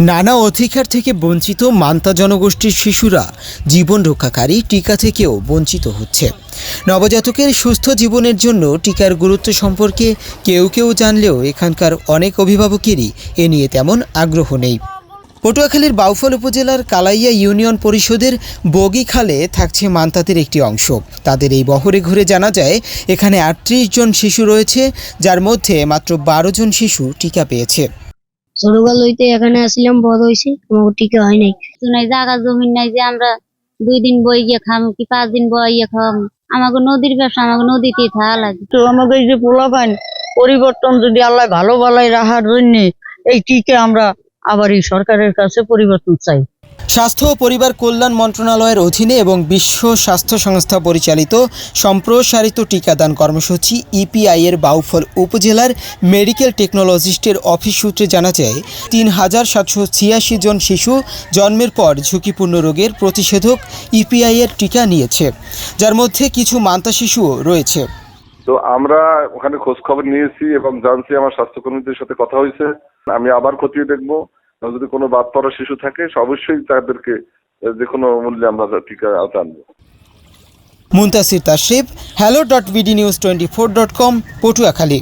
নানা অধিকার থেকে বঞ্চিত মান্তা জনগোষ্ঠীর শিশুরা জীবন রক্ষাকারী টিকা থেকেও বঞ্চিত হচ্ছে। নবজাতকের সুস্থ জীবনের জন্য টিকার গুরুত্ব সম্পর্কে কেউ কেউ জানলেও এখানকার অনেক অভিভাবকেরই এ নিয়ে তেমন আগ্রহ নেই। পটুয়াখালীর বাউফল উপজেলার কালাইয়া ইউনিয়ন পরিষদের বগিখালে থাকছে মান্তাতের একটি অংশ। তাদের এই বহরে ঘুরে জানা যায়, এখানে আটত্রিশ জন শিশু রয়েছে, যার মধ্যে মাত্র বারো জন শিশু টিকা পেয়েছে। ছোটকাল হইতে এখানে আসিলাম, বড় হয়েছি কোনো টিকা হয় নাই। নাই জায়গা জমিন নাই যে আমরা দুই দিন বই গিয়ে খাম কি পাঁচ দিন বই গিয়ে খাম আমাকে নদীর ব্যবসা আমাকে নদীতে থাকা লাগে। তো আমাকে এই যে পোলাপান, পরিবর্তন যদি আল্লাহ ভালো ভালোই রাখার জন্য এই টিকে আমরা আবার এই সরকারের কাছে পরিবর্তন চাই। স্বাস্থ্য ও পরিবার কল্যাণ মন্ত্রণালয়ের অধীনে এবং বিশ্ব স্বাস্থ্য সংস্থা পরিচালিত সম্প্রসারিত টিকাদান কর্মসূচি ইপিআই এর বাউফল উপজেলার মেডিকেল টেকনোলজিস্টের অফিস সূত্রে জানা যায়, তিন হাজার সাতশো ছিয়াশি জন শিশু জন্মের পর ঝুঁকিপূর্ণ রোগের প্রতিষেধক ইপিআই এর টিকা নিয়েছে, যার মধ্যে কিছু মান্তা শিশুও রয়েছে। তো আমরা ওখানে খোঁজ খবর নিয়েছি এবং জানছি আমার স্বাস্থ্যকর্মীদের সাথে কথা হয়েছে। আমি আবার খতিয়ে দেখব। যদি কোনো বাদ পড়া শিশু থাকে অবশ্যই তাদেরকে যে কোনো মূল্যে আমরা টিকা আওতা আনব। Muntasir Tashrif hello dot BD news twenty four dot com Patuakhali.